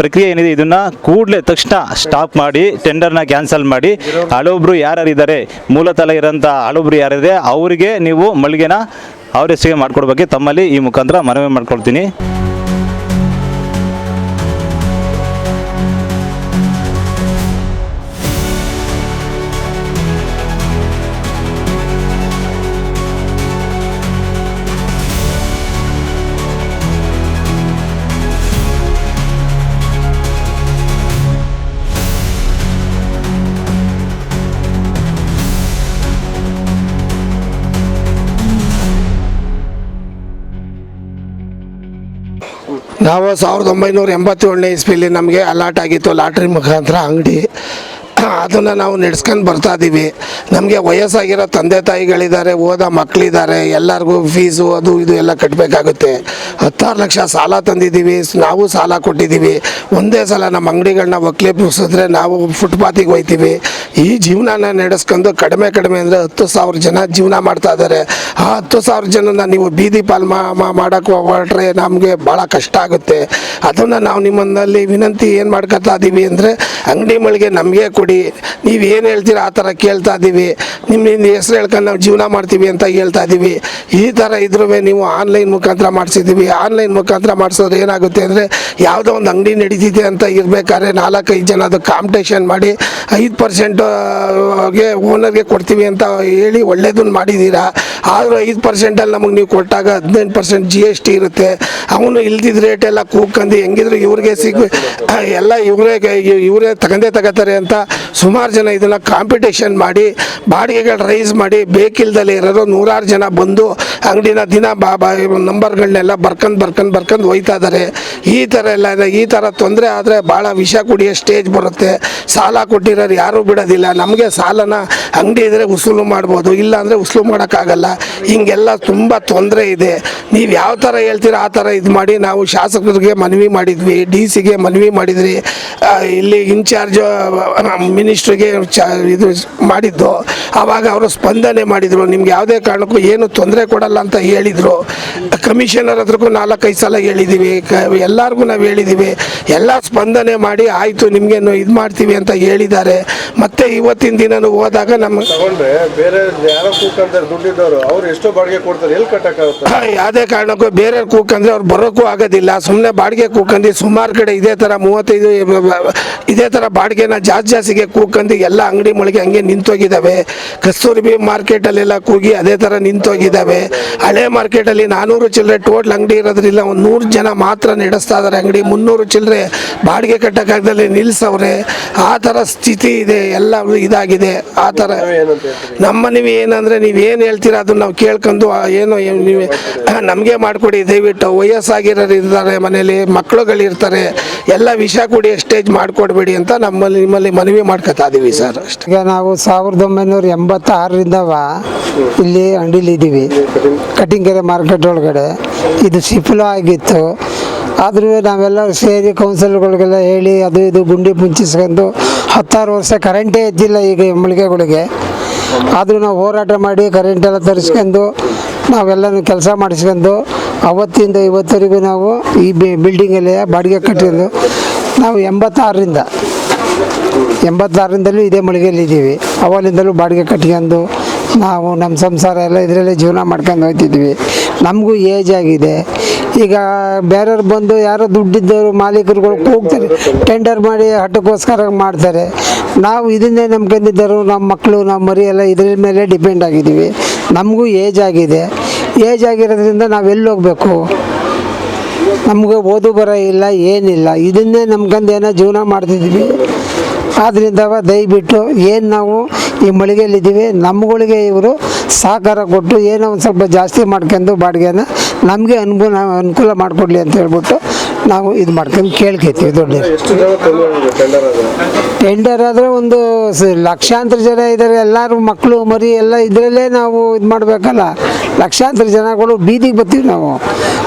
ಪ್ರಕ್ರಿಯೆ ಏನಿದೆ, ಇದನ್ನು ಕೂಡಲೇ ತಕ್ಷಣ ಸ್ಟಾಪ್ ಮಾಡಿ ಟೆಂಡರ್ನ ಕ್ಯಾನ್ಸಲ್ ಮಾಡಿ. ಹಳೊಬ್ರು ಯಾರ್ಯಾರು ಇದ್ದಾರೆ ಮೂಲತಲ ಇರೋಂಥ ಹಳೊಬ್ರು ಯಾರಿದೆ ಅವರಿಗೆ ನೀವು ಮಳಿಗೆನ ಅವ್ರ ಹೆಸರಿಗೆ ಮಾಡಿಕೊಡ್ಬೇಕು ತಮ್ಮಲ್ಲಿ ಈ ಮುಖಾಂತರ ಮನವಿ ಮಾಡ್ಕೊಳ್ತೀನಿ ನಾವು ಸಾವಿರದ ಒಂಬೈನೂರ ಎಂಬತ್ತೇಳನೇ ಇಸ್ವಿಲಿ ನಮಗೆ ಅಲಾಟ್ ಆಗಿತ್ತು ಲಾಟ್ರಿ ಮುಖಾಂತರ ಅಂಗಡಿ. ಅದನ್ನು ನಾವು ನಡೆಸ್ಕೊಂಡು ಬರ್ತಾ ಇದ್ದೀವಿ ನಮಗೆ ವಯಸ್ಸಾಗಿರೋ ತಂದೆ ತಾಯಿಗಳಿದ್ದಾರೆ, ಓದೋ ಮಕ್ಕಳಿದ್ದಾರೆ ಎಲ್ಲರಿಗೂ ಫೀಸು ಅದು ಇದು ಎಲ್ಲ ಕಟ್ಟಬೇಕಾಗುತ್ತೆ ಹತ್ತಾರು ಲಕ್ಷ ಸಾಲ ತಂದಿದ್ದೀವಿ, ನಾವು ಸಾಲ ಕೊಟ್ಟಿದ್ದೀವಿ. ಒಂದೇ ಸಲ ನಮ್ಮ ಅಂಗಡಿಗಳನ್ನ ಒಕ್ಲೇಪಿಸಿದ್ರೆ ನಾವು ಫುಟ್ಪಾತಿಗೆ ಹೋಯ್ತೀವಿ. ಈ ಜೀವನನ ನಡೆಸ್ಕೊಂಡು ಕಡಿಮೆ ಕಡಿಮೆ ಅಂದರೆ ಹತ್ತು ಸಾವಿರ ಜನ ಜೀವನ ಮಾಡ್ತಾ ಇದ್ದಾರೆ. ಆ ಹತ್ತು ಸಾವಿರ ಜನನ ನೀವು ಬೀದಿ ಪಾಲ್ ಮಾಡೋಕ್ಕೆ ಹೊರಟ್ರೆ ನಮಗೆ ಭಾಳ ಕಷ್ಟ ಆಗುತ್ತೆ. ಅದನ್ನು ನಾವು ನಿಮ್ಮನ್ನಲ್ಲಿ ವಿನಂತಿ ಏನು ಮಾಡ್ಕೊತಾ ಇದ್ದೀವಿ ಅಂದರೆ, ಅಂಗಡಿ ಮಳಿಗೆ ನಮಗೆ ಕೊಡಿ. ನೀವು ಏನು ಹೇಳ್ತೀರಾ ಆ ಥರ ಕೇಳ್ತಾ ಇದ್ದೀವಿ ನಿಮ್ಮ ನಿಮ್ಮ ಹೆಸ್ರು ಹೇಳ್ಕೊಂಡು ನಾವು ಜೀವನ ಮಾಡ್ತೀವಿ ಅಂತ ಹೇಳ್ತಾ ಇದ್ದೀವಿ ಈ ಥರ ಇದ್ರೂ ನೀವು ಆನ್ಲೈನ್ ಮುಖಾಂತರ ಮಾಡಿಸಿದ್ದೀವಿ ಆನ್ಲೈನ್ ಮುಖಾಂತರ ಮಾಡಿಸೋದ್ರೆ ಏನಾಗುತ್ತೆ ಅಂದರೆ, ಯಾವುದೋ ಒಂದು ಅಂಗಡಿ ನಡೀತಿದೆ ಅಂತ ಇರಬೇಕಾದ್ರೆ ನಾಲ್ಕೈದು ಜನ ಅದು ಕಾಂಪಿಟೇಷನ್ ಮಾಡಿ ಐದು ಪರ್ಸೆಂಟ್ಗೆ ಓನರ್ಗೆ ಕೊಡ್ತೀವಿ ಅಂತ ಹೇಳಿ ಒಳ್ಳೇದನ್ನು ಮಾಡಿದ್ದೀರಾ ಆದರೂ ಐದು ಪರ್ಸೆಂಟಲ್ಲಿ ನಮಗೆ ನೀವು ಕೊಟ್ಟಾಗ ಹದಿನೆಂಟು ಪರ್ಸೆಂಟ್ ಜಿ ಎಸ್ ಟಿ ಇರುತ್ತೆ. ಅವನು ಇಲ್ದಿದ್ದ ರೇಟ್ ಎಲ್ಲ ಕೂಗ್ಕಂಡು ಹೆಂಗಿದ್ರು ಇವ್ರಿಗೆ ಸಿಗ್, ಎಲ್ಲ ಇವರೇ ಇವರೇ ತಗೊಂಡೇ ತಗೋತಾರೆ ಅಂತ ಸುಮಾರು ಜನ ಇದನ್ನು ಕಾಂಪಿಟೇಷನ್ ಮಾಡಿ, ಬಾಡಿಗೆಗಳು ರೈಸ್ ಮಾಡಿ, ಬೇಕಿಲ್ದಲೇ ಇರೋರು ನೂರಾರು ಜನ ಬಂದು ಅಂಗಡಿನ ದಿನ ಬಾ ಬಾ ನಂಬರ್ಗಳನ್ನೆಲ್ಲ ಬರ್ಕೊಂಡು ಬರ್ಕೊಂಡು ಬರ್ಕೊಂಡು ಹೋಯ್ತಾ ಇದ್ದಾರೆ ಈ ಥರ ಎಲ್ಲ ಈ ಥರ ತೊಂದರೆ ಆದರೆ ಭಾಳ ವಿಷ ಕುಡಿಯೋ ಸ್ಟೇಜ್ ಬರುತ್ತೆ. ಸಾಲ ಕೊಟ್ಟಿರೋರು ಯಾರೂ ಬಿಡೋದಿಲ್ಲ. ನಮಗೆ ಸಾಲನ ಅಂಗಡಿ ಇದ್ದರೆ ಉಸುಲು ಮಾಡ್ಬೋದು. ಇಲ್ಲ ಅಂದರೆ ಉಸುಲು ಮಾಡೋಕ್ಕಾಗಲ್ಲ. ಹಿಂಗೆಲ್ಲ ತುಂಬ ತೊಂದರೆ ಇದೆ. ನೀವು ಯಾವ ಥರ ಹೇಳ್ತೀರ ಆ ಥರ ಇದು ಮಾಡಿ ನಾವು ಶಾಸಕರಿಗೆ ಮನವಿ ಮಾಡಿದ್ವಿ. ಡಿ ಸಿಗೆ ಮನವಿ ಮಾಡಿದ್ರಿ. ಇಲ್ಲಿ ಇನ್ಚಾರ್ಜ್ ಮಿನಿಸ್ಟ್ರಿಗೆ ಚ ಇದು ಮಾಡಿದ್ದು, ಆವಾಗ ಅವರು ಸ್ಪಂದನೆ ಮಾಡಿದರು. ನಿಮ್ಗೆ ಯಾವುದೇ ಕಾರಣಕ್ಕೂ ಏನು ತೊಂದರೆ ಕೊಡಲ್ಲ ಅಂತ ಹೇಳಿದರು. ಕಮಿಷನರ್ ಹತ್ರಕ್ಕೂ ನಾಲ್ಕೈದು ಸಲ ಹೇಳಿದ್ದೀವಿ ಕ ಎಲ್ಲರಿಗೂ ನಾವು ಹೇಳಿದ್ದೀವಿ ಎಲ್ಲ ಸ್ಪಂದನೆ ಮಾಡಿ ಆಯಿತು ನಿಮಗೆ ಇದು ಮಾಡ್ತೀವಿ ಅಂತ ಹೇಳಿದ್ದಾರೆ. ಮತ್ತೆ ಇವತ್ತಿನ ದಿನನೂ ಹೋದಾಗ ನಮ್ಮ ತಗೊಂಡ್ರೆ ಬೇರೆ ಅವ್ರು ಎಷ್ಟು ಬಾಡಿಗೆ ಕೊಡ್ತಾರೆ ಎಲ್ಲಿ ಕಟ್ಟಕ್ಕಾಗುತ್ತೆ? ಯಾವುದೇ ಕಾರಣಕ್ಕೂ ಬೇರೆ ಕೂಕಂದ್ರೆ ಅವ್ರು ಬರೋಕ್ಕೂ ಆಗೋದಿಲ್ಲ. ಸುಮ್ಮನೆ ಬಾಡಿಗೆ ಕೂಕಂದು ಸುಮಾರು ಕಡೆ ಇದೇ ಥರ ಮೂವತ್ತೈದು ಇದೇ ಥರ ಬಾಡಿಗೆನ ಜಾಸ್ತಿ ಜಾಸ್ತಿಗೆ ಕೂಕಂದು ಎಲ್ಲ ಅಂಗಡಿ ಮಳಿಗೆ ಹಂಗೆ ನಿಂತೋಗಿದ್ದಾವೆ. ಕಸ್ತೂರಿಬಿ ಮಾರ್ಕೆಟಲ್ಲೆಲ್ಲ ಕೂಗಿ ಅದೇ ಥರ ನಿಂತೋಗಿದ್ದಾವೆ. ಹಳೆ ಮಾರ್ಕೆಟಲ್ಲಿ ನಾನ್ನೂರು ಚಿಲ್ಲರೆ ಟೋಟ್ಲ್ ಅಂಗಡಿ ಇರೋದ್ರಿಂದ ಒಂದು ನೂರು ಜನ ಮಾತ್ರ ನಡೆಸ್ತಾ ಇದ್ದಾರೆ ಅಂಗಡಿ ಮುನ್ನೂರು ಚಿಲ್ಲರೆ ಬಾಡಿಗೆ ಕಟ್ಟಕ್ಕಾಗದಲ್ಲಿ ನಿಲ್ಲಿಸವ್ರೆ ಆ ಥರ ಸ್ಥಿತಿ ಇದೆ, ಎಲ್ಲ ಇದಾಗಿದೆ. ಆ ಥರ ನಮ್ಮ ನೀವು ಏನಂದರೆ ನೀವು ಏನು ಹೇಳ್ತೀರಾ ಅದನ್ನ ನಾವು ಕೇಳ್ಕೊಂಡು ಏನು ನೀವು ನಮಗೆ ಮಾಡಿಕೊಡಿ, ದಯವಿಟ್ಟು. ವಯಸ್ಸಾಗಿರೋರು ಇರ್ತಾರೆ ಮನೇಲಿ ಮಕ್ಕಳುಗಳಿರ್ತಾರೆ ಎಲ್ಲ ವಿಷ ಕೂಡಿ ಸ್ಟೇಜ್ ಮಾಡಿಕೊಡ್ಬೇಡಿ ಅಂತ ನಮ್ಮಲ್ಲಿ ನಿಮ್ಮಲ್ಲಿ ಮನವಿ ಮಾಡ್ಕೊತಾ ಇದೀವಿ ಸರ್ ಅಷ್ಟೇ. ನಾವು ಸಾವಿರದ ಒಂಬೈನೂರ ಎಂಬತ್ತಾರರಿಂದವ ಇಲ್ಲಿ ಅಂಗಡಿಲಿ ಇದ್ದೀವಿ. ಕಟಿಂಗೆರೆ ಮಾರ್ಕೆಟ್ ಒಳಗಡೆ. ಇದು ಸಿಫಲ ಆಗಿತ್ತು. ಆದರೂ ನಾವೆಲ್ಲ ಸೇರಿ ಕೌನ್ಸಿಲ್ಗಳಿಗೆಲ್ಲ ಹೇಳಿ ಅದು ಇದು ಗುಂಡಿ ಮುಂಚಿಸ್ಕೊಂಡು ಹತ್ತಾರು ವರ್ಷ ಕರೆಂಟೇ ಇದ್ದಿಲ್ಲ ಈಗ ಮಳಿಗೆಗಳಿಗೆ. ಆದರೂ ನಾವು ಹೋರಾಟ ಮಾಡಿ ಕರೆಂಟ್ ಎಲ್ಲ ತರಿಸ್ಕೊಂಡು ನಾವೆಲ್ಲನೂ ಕೆಲಸ ಮಾಡಿಸ್ಕೊಂಡು ಅವತ್ತಿಂದ ಇವತ್ತರೆಗೂ ನಾವು ಈ ಬಿಲ್ಡಿಂಗಲ್ಲಿ ಬಾಡಿಗೆ ಕಟ್ಟಿದ್ದು ನಾವು ಎಂಬತ್ತಾರರಿಂದ, ಎಂಬತ್ತಾರರಿಂದಲೂ ಇದೇ ಮಳಿಗೆಯಲ್ಲಿ ಇದ್ದೀವಿ. ಅವಾಗಿಂದಲೂ ಬಾಡಿಗೆ ಕಟ್ಕೊಂಡು ನಾವು ನಮ್ಮ ಸಂಸಾರ ಎಲ್ಲ ಇದರಲ್ಲೇ ಜೀವನ ಮಾಡ್ಕೊಂಡು ಹೋಗ್ತಿದ್ವಿ ನಮಗೂ ಏಜ್ ಆಗಿದೆ. ಈಗ ಬೇರೆಯವ್ರು ಬಂದು ಯಾರೋ ದುಡ್ಡಿದ್ದವರು ಮಾಲೀಕರುಗಳು ಹೋಗ್ತಾರೆ ಟೆಂಡರ್ ಮಾಡಿ ಹಟ್ಟಕ್ಕೋಸ್ಕರ ಮಾಡ್ತಾರೆ. ನಾವು ಇದನ್ನೇ ನಂಬ್ಕೊಂಡಿದ್ದರು ನಮ್ಮ ಮಕ್ಕಳು ನಮ್ಮ ಮರಿ ಎಲ್ಲ ಇದ್ರ ಮೇಲೆ ಡಿಪೆಂಡ್ ಆಗಿದ್ದೀವಿ. ನಮಗೂ ಏಜ್ ಆಗಿದೆ. ಏಜ್ ಆಗಿರೋದ್ರಿಂದ ನಾವು ಎಲ್ಲಿ ಹೋಗಬೇಕು? ನಮಗೆ ಓದು ಬರ ಇಲ್ಲ, ಏನಿಲ್ಲ. ಇದನ್ನೇ ನಮ್ಗಂದು ಏನೋ ಜೀವನ ಮಾಡ್ತಿದ್ವಿ. ಆದ್ದರಿಂದ ದಯವಿಟ್ಟು ಏನು ನಾವು ಈ ಮಳಿಗೆಯಲ್ಲಿದ್ದೀವಿ. ನಮ್ಗಳಿಗೆ ಇವರು ಸಹಕಾರ ಕೊಟ್ಟು ಏನೋ ಒಂದು ಸ್ವಲ್ಪ ಜಾಸ್ತಿ ಮಾಡ್ಕೊಂಡು ಬಾಡಿಗೆನ ನಮಗೆ ಅನುಕೂಲ ಅನುಕೂಲ ಮಾಡಿಕೊಡ್ಲಿ ಅಂತ ಹೇಳ್ಬಿಟ್ಟು ನಾವು ಇದು ಮಾಡ್ತೀವಿ ಕೇಳ್ಕೊತೀವಿ ದೊಡ್ಡ ಟೆಂಡರ್ ಆದರೆ? ಒಂದು ಲಕ್ಷಾಂತರ ಜನ ಇದ್ದಾರೆ ಎಲ್ಲರೂ ಮಕ್ಕಳು ಮರಿ ಎಲ್ಲ ಇದರಲ್ಲೇ ನಾವು ಇದು ಮಾಡಬೇಕಲ್ಲ. ಲಕ್ಷಾಂತರ ಜನಗಳು ಬೀದಿಗೆ ಬರ್ತೀವಿ ನಾವು.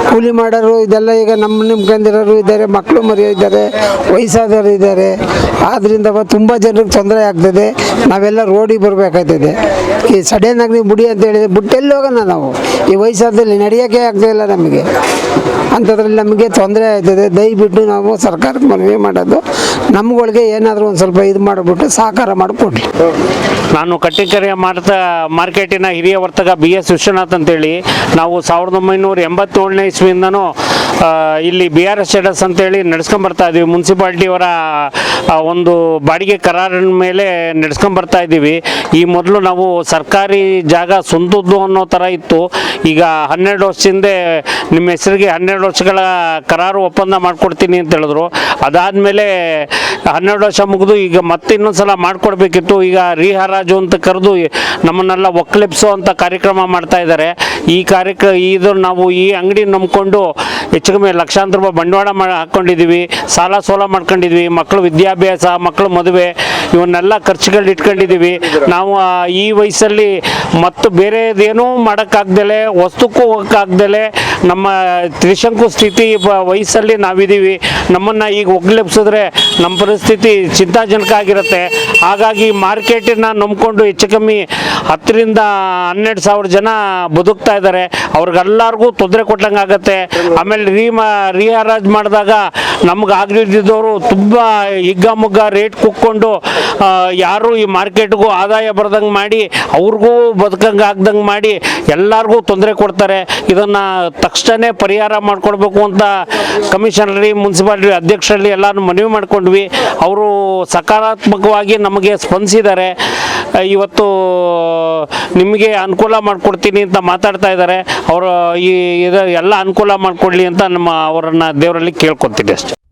ಕೂಲಿ ಮಾಡೋರು ಇದೆಲ್ಲ ಈಗ ನಮ್ಮ ನಿಮ್ಕೊಂಡಿರೋರು ಇದ್ದಾರೆ ಮಕ್ಕಳು ಮರಿ ಇದ್ದಾರೆ ವಯಸ್ಸಾದವರು ಇದ್ದಾರೆ. ಆದ್ದರಿಂದ ತುಂಬ ಜನರಿಗೆ ತೊಂದರೆ ಆಗ್ತದೆ. ನಾವೆಲ್ಲ ರೋಡಿಗೆ ಬರಬೇಕಾಗ್ತದೆ ಈ ಸಡನ್ನಾಗಿ ನೀವು ಬುಡಿ ಅಂತ ಹೇಳಿದ್ರೆ ಬುಟ್ಟೆಲ್ಲಿ ಹೋಗೋಣ ನಾವು? ಈ ವಯಸ್ಸಾದಲ್ಲಿ ನಡೆಯೋಕ್ಕೆ ಆಗ್ತಾಯಿಲ್ಲ ನಮಗೆ. ಅಂಥದ್ರಲ್ಲಿ ನಮಗೆ ತೊಂದರೆ ಆಯ್ತದೆ ದಯವಿಟ್ಟು ನಾವು ಸರ್ಕಾರಕ್ಕೆ ಮನವಿ ಮಾಡೋದು. ನಮ್ಗಳಿಗೆ ಏನಾದರೂ ಒಂದು ಸ್ವಲ್ಪ ಇದು ಮಾಡಿಬಿಟ್ಟು ಸಹಕಾರ ಮಾಡಿಕೊಡ್ಲಿ ನಾನು ಕಟ್ಟಿಕೆರೆಯ ಮಾಡ್ತಾ ಮಾರ್ಕೆಟಿನ ಹಿರಿಯ ವರ್ತಕ ಬಿ ಎಸ್ ವಿಶ್ವನಾಥ್ ಅಂತೇಳಿ. ನಾವು ಸಾವಿರದ ಒಂಬೈನೂರ ಎಂಬತ್ತೇಳನೇ ಇಸ್ವಿಯಿಂದನೂ ಇಲ್ಲಿ ಬಿ ಆರ್ ಎಸ್ ಸ್ಟೇಟಸ್ ಅಂತೇಳಿ ನಡ್ಸ್ಕೊಂಬರ್ತಾ ಇದ್ದೀವಿ ಮುನ್ಸಿಪಾಲ್ಟಿಯವರ ಒಂದು ಬಾಡಿಗೆ ಕರಾರಿನ ಮೇಲೆ ನಡ್ಸ್ಕೊಂಬರ್ತಾ ಇದ್ದೀವಿ ಈ ಮೊದಲು ನಾವು ಸರ್ಕಾರಿ ಜಾಗ ಸ್ವಂತದ್ದು ಅನ್ನೋ ಥರ ಇತ್ತು. ಈಗ ಹನ್ನೆರಡು ವರ್ಷದಿಂದ ನಿಮ್ಮ ಹೆಸರಿಗೆ ಹನ್ನೆರಡು ವರ್ಷಗಳ ಕರಾರು ಒಪ್ಪಂದ ಮಾಡಿಕೊಡ್ತೀನಿ ಅಂತ ಹೇಳಿದ್ರು. ಅದಾದಮೇಲೆ ಹನ್ನೆರಡು ವರ್ಷ ಮುಗಿದು ಈಗ ಮತ್ತೆ ಇನ್ನೊಂದು ಸಲ ಮಾಡಿಕೊಡ್ಬೇಕಿತ್ತು. ಈಗ ರೀಹರಾಜು ಅಂತ ಕರೆದು ನಮ್ಮನ್ನೆಲ್ಲ ಒಕ್ಕಲೆಪ್ಸೋ ಅಂತ ಕಾರ್ಯಕ್ರಮ ಮಾಡ್ತಾ ಇದ್ದಾರೆ. ಈ ಕಾರ್ಯಕ್ರ, ಇದು ನಾವು ಈ ಅಂಗಡಿ ನಂಬಿಕೊಂಡು ಹೆಚ್ಚು ಕಮ್ಮಿ ಲಕ್ಷಾಂತರ ರೂಪಾಯಿ ಬಂಡವಾಳ ಮಾಡಿ ಹಾಕ್ಕೊಂಡಿದ್ದೀವಿ ಸಾಲ ಸೋಲ ಮಾಡ್ಕೊಂಡಿದ್ವಿ ಮಕ್ಕಳು ವಿದ್ಯಾಭ್ಯಾಸ, ಮಕ್ಕಳು ಮದುವೆ ಇವನ್ನೆಲ್ಲ ಖರ್ಚುಗಳು ಇಟ್ಕೊಂಡಿದ್ದೀವಿ ನಾವು ಈ ವಯಸ್ಸಲ್ಲಿ ಮತ್ತು ಬೇರೆದೇನೂ ಮಾಡೋಕ್ಕಾಗ್ದಲೆ ವಸ್ತುಕ್ಕೂ ಹೋಗೋಕ್ಕಾಗ್ದಲೆ ನಮ್ಮ ತ್ರಿಶಂಕು ಸ್ಥಿತಿ ವಯಸ್ಸಲ್ಲಿ ನಾವಿದ್ದೀವಿ ನಮ್ಮನ್ನು ಈಗ ಒಗ್ಲೆಬ್ಸಿದ್ರೆ ನಮ್ಮ ಪರಿಸ್ಥಿತಿ ಚಿಂತಾಜನಕ ಆಗಿರುತ್ತೆ. ಹಾಗಾಗಿ ಮಾರ್ಕೆಟನ್ನ ನಂಬ್ಕೊಂಡು ಹೆಚ್ಚು ಕಮ್ಮಿ ಹತ್ತರಿಂದ ಹನ್ನೆರಡು ಸಾವಿರ ಜನ ಬದುಕ್ತಾ ಇದ್ದಾರೆ. ಅವ್ರಿಗೆಲ್ಲರಿಗೂ ತೊಂದರೆ ಕೊಟ್ಟಂಗೆ ಆಗುತ್ತೆ. ಆಮೇಲೆ ರೀ ರೀಹರಾಜ್ ಮಾಡಿದಾಗ ನಮ್ಗೆ ಆಗಿದ್ದವರು ತುಂಬ ಹಿಗ್ಗಾಮುಗ್ಗ ರೇಟ್ ಕುಕ್ಕೊಂಡು ಯಾರು ಈ ಮಾರ್ಕೆಟ್ಗೂ ಆದಾಯ ಬರ್ದಂಗೆ ಮಾಡಿ, ಅವ್ರಿಗೂ ಬದುಕಂಗೆ ಆಗ್ದಂಗೆ ಮಾಡಿ ಎಲ್ಲರಿಗೂ ತೊಂದರೆ ಕೊಡ್ತಾರೆ. ಇದನ್ನು ತಕ್ಷಣ ಪರಿಹಾರ ಮಾಡಿಕೊಡ್ಬೇಕು ಅಂತ ಕಮಿಷನರಿ, ಮುನ್ಸಿಪಾಲಿಟಿ ಅಧ್ಯಕ್ಷರಲ್ಲಿ ಎಲ್ಲರೂ ಮನವಿ ಮಾಡ್ಕೊಂಡ್ವಿ. ಅವರು ಸಕಾರಾತ್ಮಕವಾಗಿ ನಮಗೆ ಸ್ಪಂದಿಸಿದ್ದಾರೆ. ಇವತ್ತು ನಿಮಗೆ ಅನುಕೂಲ ಮಾಡಿಕೊಡ್ತೀನಿ ಅಂತ ಮಾತಾಡ್ತಾ ಇದ್ದಾರೆ. ಅವರು ಈ, ಇದು ಎಲ್ಲ ಅನುಕೂಲ ಮಾಡಿಕೊಡ್ಲಿ ಅಂತ ನಮ್ಮ ಅವರನ್ನು ದೇವರಲ್ಲಿ ಕೇಳ್ಕೊತೀನಿ ಅಷ್ಟೇ.